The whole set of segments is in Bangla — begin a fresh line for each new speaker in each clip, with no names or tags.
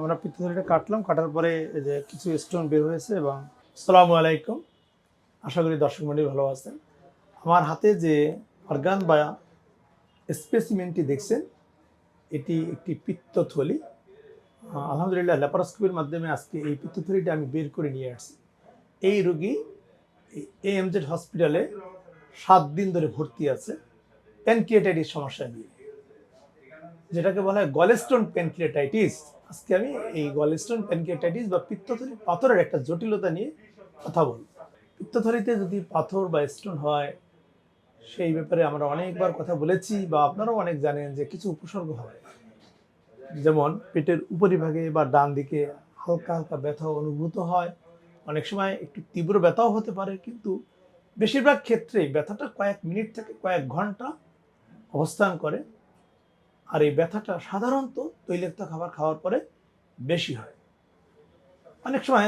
আমরা পিত্তথলিটা কাটলাম, কাটার পরে যে কিছু স্টোন বের হয়েছে এবং আসসালামু আলাইকুম। আশা করি দর্শক মন্ডলী ভালো আছেন। আমার হাতে যে অর্গান বা স্পেসিমেন্টটি দেখছেন, এটি একটি পিত্তথলি। আলহামদুলিল্লাহ ল্যাপারোস্কোপির মাধ্যমে আজকে এই পিত্তথলিটা আমি বের করে নিয়ে আসছি। এই রোগী এএমজেড হসপিটালে সাত দিন ধরে ভর্তি আছে প্যানক্রিয়েটাইটিস সমস্যা নিয়ে। যেটাকে বলা হয় গলেস্টোন প্যানক্রিয়েটাইটিস আজকে আমি এই গলেস্টোন প্যানক্রিয়েটাইটিস বা পিত্তথলি পাথরের একটা জটিলতা নিয়ে কথা বলব। পিত্তথলিতে যদি পাথর বা স্টোন হয়, সেই ব্যাপারে আমরা অনেকবার কথা বলেছি বা আপনারাও অনেক জানেন যে কিছু উপসর্গ হয়। যেমন পেটের উপরিভাগে বা ডান দিকে হালকা হালকা ব্যথা অনুভূত হয়। অনেক সময় একটু তীব্র ব্যথাও হতে পারে, কিন্তু বেশিরভাগ ক্ষেত্রেই ব্যথাটা কয়েক মিনিট থেকে কয়েক ঘণ্টা অবস্থান করে। আর এই ব্যথাটা সাধারণত তৈলাক্ত খাবার খাওয়ার পরে বেশি হয়। অনেক সময়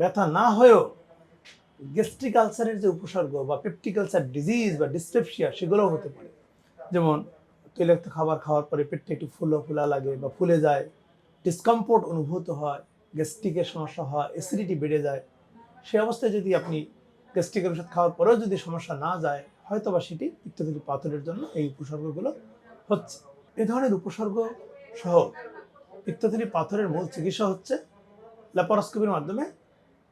ব্যথা না হয়েও গ্যাস্ট্রিক আলসারের যে উপসর্গ বা পেপটিক আলসার ডিজিজ বা ডিস্ট্রেপসিয়া সেগুলোও হতে পারে। যেমন তৈলাক্ত খাবার খাওয়ার পরে পেটটা একটু ফুলো ফুলা লাগে বা ফুলে যায় ডিসকমফোর্ট অনুভূত হয় গ্যাস্ট্রিকের সমস্যা হয় অ্যাসিডিটি বেড়ে যায়। সে অবস্থায় যদি আপনি গ্যাস্ট্রিকের ওষুধ খাওয়ার পরেও যদি সমস্যা না যায় হয়তো বা সেটি পিত্তথলি পাথরের জন্য এই উপসর্গগুলো হচ্ছে। এ ধরনের উপসর্গ সহ পিত্তথলি পাথরের মূল চিকিৎসা হচ্ছে ল্যাপারোস্কোপির মাধ্যমে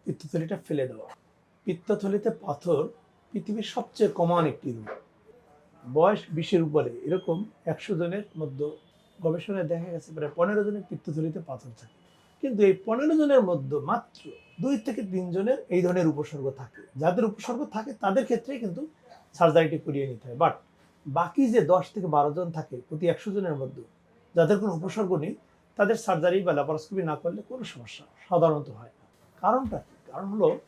পিত্তথলিটা ফেলে দেওয়া। পিত্তথলিতে পাথর পৃথিবীর সবচেয়ে কমন একটি রোগ। বয়স বিশের উপরে এরকম একশো জনের মধ্যে গবেষণায় দেখা গেছে প্রায় পনেরো জনের পিত্তথলিতে পাথর থাকে। কিন্তু এই পনেরো জনের মধ্যে মাত্র দুই থেকে তিন জনের এই ধরনের উপসর্গ থাকে। যাদের উপসর্গ থাকে তাদের ক্ষেত্রে কিন্তু সার্জারিটি করিয়ে নিতে হয়। বাট বাকি যে দশ থেকে বারো জন থাকে, প্রতি একশো জনের মধ্যে, যাদের কোনো উপসর্গ নেই, তাদের সার্জারি বা ল্যাপারোস্কোপি না করলে কোনো সমস্যা সাধারণত হয় না। কারণটা কি? কারণ হলো,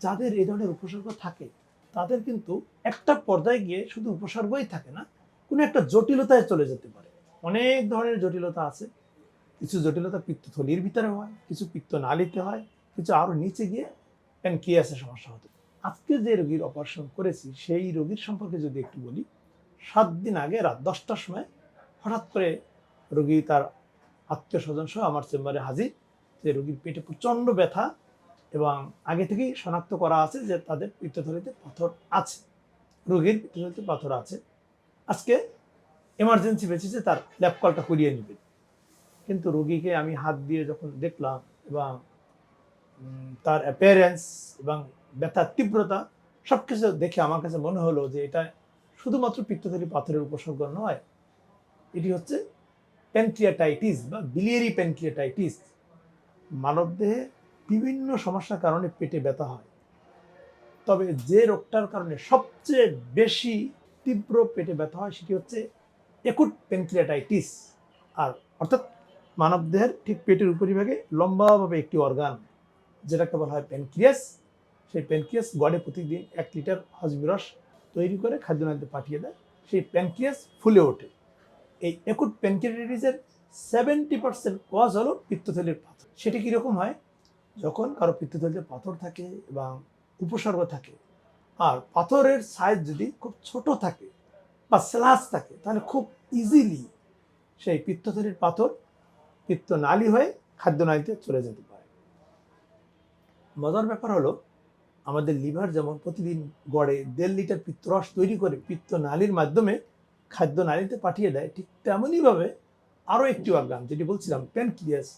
যাদের এই ধরনের উপসর্গ থাকে, তাদের কিন্তু একটা পর্যায়ে গিয়ে শুধু উপসর্গই থাকে না, কোনো একটা জটিলতায় চলে যেতে পারে। অনেক ধরনের জটিলতা আছে। কিছু জটিলতা পিত্তথলির ভিতরে হয়, কিছু পিত্ত নালিতে হয়, কিছু আরও নিচে গিয়ে প্যানক্রিয়াসের সমস্যা হতে আজকে যে রোগীর অপারেশন করেছি, সেই রোগীর সম্পর্কে যদি একটু বলি সাত দিন আগে রাত দশটার সময় হঠাৎ করে রোগী তার আত্মীয় স্বজন সহ আমার চেম্বারে হাজির। যে রোগীর পেটে প্রচণ্ড ব্যথা এবং আগে থেকেই শনাক্ত করা আছে যে তাদের পিত্তথলিতে পাথর আছে। রোগীর পিত্তথলিতে পাথর আছে। আজকে এমার্জেন্সি বেঁচেছে তার ল্যাব কলটা করিয়ে নেবেন কিন্তু রোগীকে আমি হাত দিয়ে যখন দেখলাম এবং তার অ্যাপিয়ারেন্স এবং ব্যথার তীব্রতা সব কিছু দেখে আমার কাছে মনে হলো যে এটা শুধুমাত্র পিত্তথলি পাথরের উপসর্গ নয়, এটি হচ্ছে প্যানক্রিয়াটাইটিস বা বিলিয়ারি প্যানক্রিয়াটাইটিস মানবদেহে বিভিন্ন সমস্যার কারণে পেটে ব্যথা হয়। তবে যে রোগটার কারণে সবচেয়ে বেশি তীব্র পেটে ব্যথা হয় সেটি হচ্ছে একুট প্যানক্রিয়াটাইটিস আর অর্থাৎ মানবদেহের ঠিক পেটের উপরিভাগে লম্বাভাবে একটি অর্গান যেটাকে বলা হয় প্যানক্রিয়াস সেই প্যানক্রিয়াস গড়ে প্রতিদিন এক লিটার হজমি রস তৈরি করে খাদ্যনালীতে পাঠিয়ে দেয়, সেই প্যানক্রিয়াস ফুলে ওঠে। এই একুট প্যানক্রিয়াটাইটিসের সেভেন্টি পার্সেন্ট কজ হলো পিত্তথলির পাথর। সেটি কীরকম হয়? যখন কারও পিত্তথলিতে পাথর থাকে এবং উপসর্গ থাকে, আর পাথরের সাইজ যদি খুব ছোট থাকে বা স্লাস থাকে, তাহলে খুব ইজিলি সেই পিত্তথলির পাথর পিত্ত নালী হয়ে খাদ্যনালীতে চলে যেতে পারে। মজার ব্যাপার হলো আমাদের লিভার যেমন প্রতিদিন গড়ে দেড় লিটার পিত্তরস তৈরি করে পিত্ত নালীর মাধ্যমে খাদ্য নালীতে পাঠিয়ে দেয়, ঠিক তেমনইভাবে আরও একটি অর্গান যেটি বলছিলাম প্যানক্রিয়াস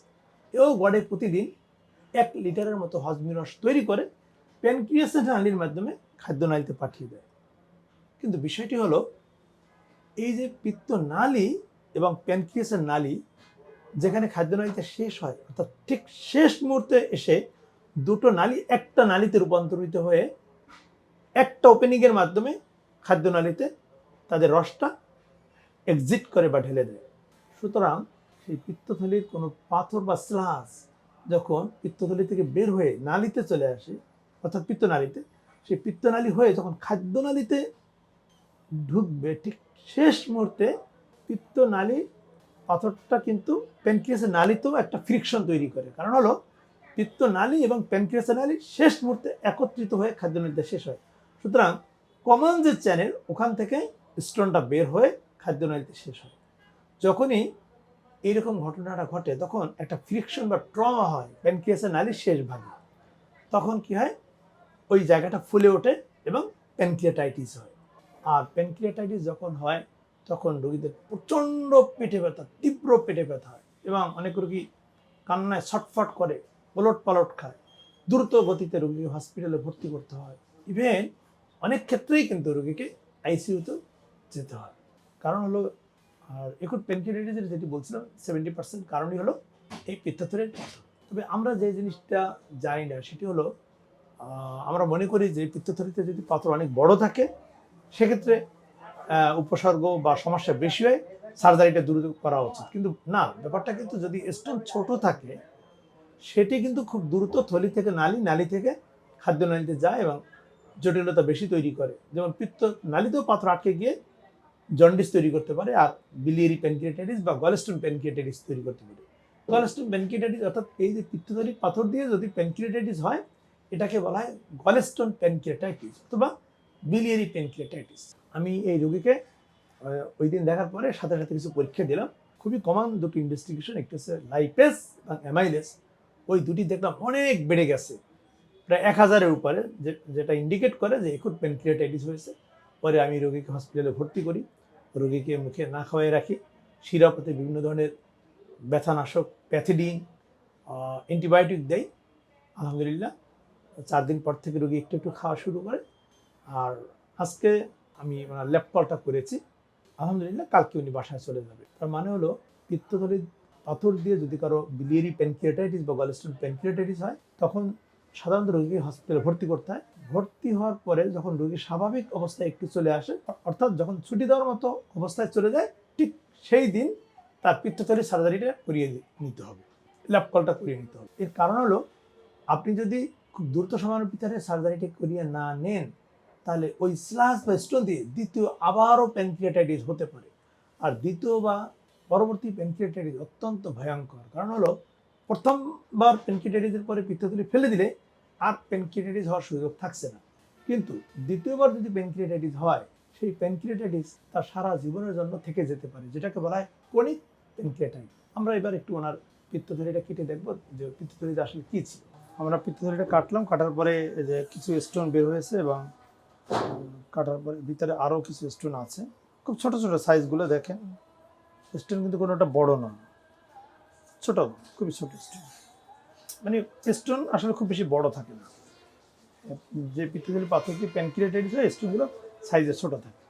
এও গড়ে প্রতিদিন এক লিটারের মতো হজমি রস তৈরি করে প্যানক্রিয়াসের নালীর মাধ্যমে খাদ্য নালীতে পাঠিয়ে দেয়। কিন্তু বিষয়টি হলো, এই যে পিত্ত নালী এবং প্যানক্রিয়াসের নালী যেখানে খাদ্যনালীতে শেষ হয়, অর্থাৎ ঠিক শেষ মুহূর্তে এসে দুটো নালী, একটা নালীতে রূপান্তরিত হয়ে একটা ওপেনিংয়ের মাধ্যমে খাদ্যনালীতে তাদের রসটা এক্সিট করে বা ঢেলে দেয়। সুতরাং সেই পিত্তথলির কোনো পাথর বা স্লাস যখন পিত্তথলি থেকে বের হয়ে নালীতে চলে আসে, অর্থাৎ পিত্তনালীতে, সেই পিত্তনালী হয়ে যখন খাদ্যনালীতে ঢুকবে, ঠিক শেষ মুহূর্তে পিত্তনালী পাথরটা কিন্তু প্যানক্রিয়াসের নালীতেও একটা ফ্রিকশন তৈরি করে। কারণ হলো পিত্ত নালী এবং প্যানক্রিয়াসের নালী শেষ মুহূর্তে একত্রিত হয়ে খাদ্য খাদ্যনালীতে শেষ হয়। সুতরাং কমন যে চ্যানেল ওখান থেকে স্টোনটা বের হয়ে খাদ্য খাদ্যনালীতে শেষ হয়। যখনই এইরকম ঘটনাটা ঘটে, তখন একটা ফ্রিকশন বা ট্রমা হয় প্যানক্রিয়াসের নালীর শেষ ভাগে। তখন কি হয়? ওই জায়গাটা ফুলে ওঠে এবং প্যানক্রিয়াটাইটিস হয়। আর প্যানক্রিয়াটাইটিস যখন হয়, তখন রোগীদের প্রচণ্ড পেটে ব্যথা, তীব্র পেটে ব্যথা হয় এবং অনেক রোগী কান্নায় ছটফট করে। পলট পালট খায়। দ্রুত গতিতে রোগীকে হসপিটালে ভর্তি করতে হয়। ইভেন অনেক ক্ষেত্রেই কিন্তু রোগীকে আইসিইউতে যেতে হয়। কারণ হলো, আর এখন প্যানক্রিয়াটাইটিসের যেটি বলছিলাম সেভেন্টি পার্সেন্ট কারণই হলো এই পিত্তাথরের তবে আমরা যে জিনিসটা জানি না, সেটি হলো আমরা মনে করি যে পিত্তথলিতে যদি পাথর অনেক বড় থাকে, সেক্ষেত্রে উপসর্গ বা সমস্যা বেশি হয় সার্জারিটা দ্রুত করা উচিত। কিন্তু না, ব্যাপারটা কিন্তু যদি স্টোন ছোট থাকে সেটি কিন্তু খুব দ্রুত থলি থেকে নালি নালি থেকে খাদ্য নালীতে যায় এবং জটিলতা বেশি তৈরি করে। যেমন পিত্ত নালিতেও পাথর আটকে গিয়ে জন্ডিস তৈরি করতে পারে আর বিলিয়ারি প্যানক্রিয়েটাইটিস বা গলেস্টোন প্যানক্রিয়েটাইটিস তৈরি করতে পারে। গলেস্টোন প্যানক্রিয়েটাইটিস অর্থাৎ এই যে পিত্তথলির পাথর দিয়ে যদি প্যানক্রিয়েটাইটিস হয়, এটাকে বলা হয় গলেস্টোন প্যানক্রিয়েটাইটিস অথবা বিলিয়ারি প্যানক্রিয়েটাইটিস আমি এই রোগীকে ওই দিন দেখার পরে সাথে সাথে কিছু পরীক্ষা দিলাম। খুবই কমন দুটো ইনভেস্টিগেশন একটা হচ্ছে লাইপেস এবং অ্যামাইলেস ওই দুটি দেখলাম অনেক বেড়ে গেছে। প্রায় এক হাজারের উপরে যেটা ইন্ডিকেট করে যে একুট প্যানক্রিয়েটাইটিস হয়েছে। পরে আমি রোগীকে হসপিটালে ভর্তি করি। রোগীকে মুখে না খাওয়াই রাখি। শিরাপথে বিভিন্ন ধরনের ব্যথানাশক প্যাথিডিন অ্যান্টিবায়োটিক দেয় আলহামদুলিল্লাহ, চার দিন পর থেকে রোগী একটু একটু খাওয়া শুরু করে। আর আজকে আমি ওনার ল্যাপটপটা করেছি। আলহামদুলিল্লাহ, কালকে উনি বাসায় চলে যাবে। তার মানে হলো পিত্তথলির পাথর দিয়ে যদি কারও বিলিয়ারি প্যানক্রিয়েটাইটিস বা গলেস্টোন প্যানক্রিয়েটাইটিস হয়, তখন সাধারণত রোগীকে হসপিটালে ভর্তি করতে হয়। ভর্তি হওয়ার পরে যখন রোগী স্বাভাবিক অবস্থায় একটু চলে আসে, অর্থাৎ যখন ছুটি দেওয়ার মতো অবস্থায় চলে যায়, ঠিক সেই দিন তার পিত্তথলির সার্জারিটা করিয়ে নিতে হবে। ল্যাব কলটা করিয়ে নিতে হবে। এর কারণ হলো, আপনি যদি খুব দ্রুত সময়ের ভিতরে সার্জারিটা করিয়ে না নেন, তাহলে ওই স্লাস বা স্টোন দিয়ে দ্বিতীয় আবারও প্যানক্রিয়েটাইটিস হতে পারে। আর দ্বিতীয় বা পরবর্তী প্যানক্রিয়েটাইটিস অত্যন্ত ভয়ঙ্কর। কারণ হলো, প্রথমবার প্যানক্রিয়েটাইটিসের পরে পিত্তথলি ফেলে দিলে আর প্যানক্রিয়েটাইটিস হওয়ার সুযোগ থাকছে না। কিন্তু দ্বিতীয়বার যদি প্যানক্রিয়েটাইটিস হয়, সেই প্যানক্রিয়েটাইটিস তার সারা জীবনের জন্য থেকে যেতে পারে, যেটাকে বলা হয় কনিক প্যানক্রিয়েটাইটিস আমরা এবার একটু ওনার পিত্তথলিটা কেটে দেখব যে পিত্তথলিটা আসলে কী ছিল। আমরা পিত্তথলিটা কাটলাম, কাটার পরে যে কিছু স্টোন বের হয়েছে এবং কাটার পরে ভিতরে আরও কিছু স্টোন আছে। খুব ছোট ছোট সাইজগুলো দেখেন। স্টোন কিন্তু কোনোটা বড় নয়। ছোট খুবই ছোট স্টোন মানে স্টোন আসলে খুব বেশি বড় থাকে না। যে পৃথিবীর পাথর কি প্যানক্রিয়েটাইটিস হয় স্টোনগুলো সাইজে ছোট থাকে।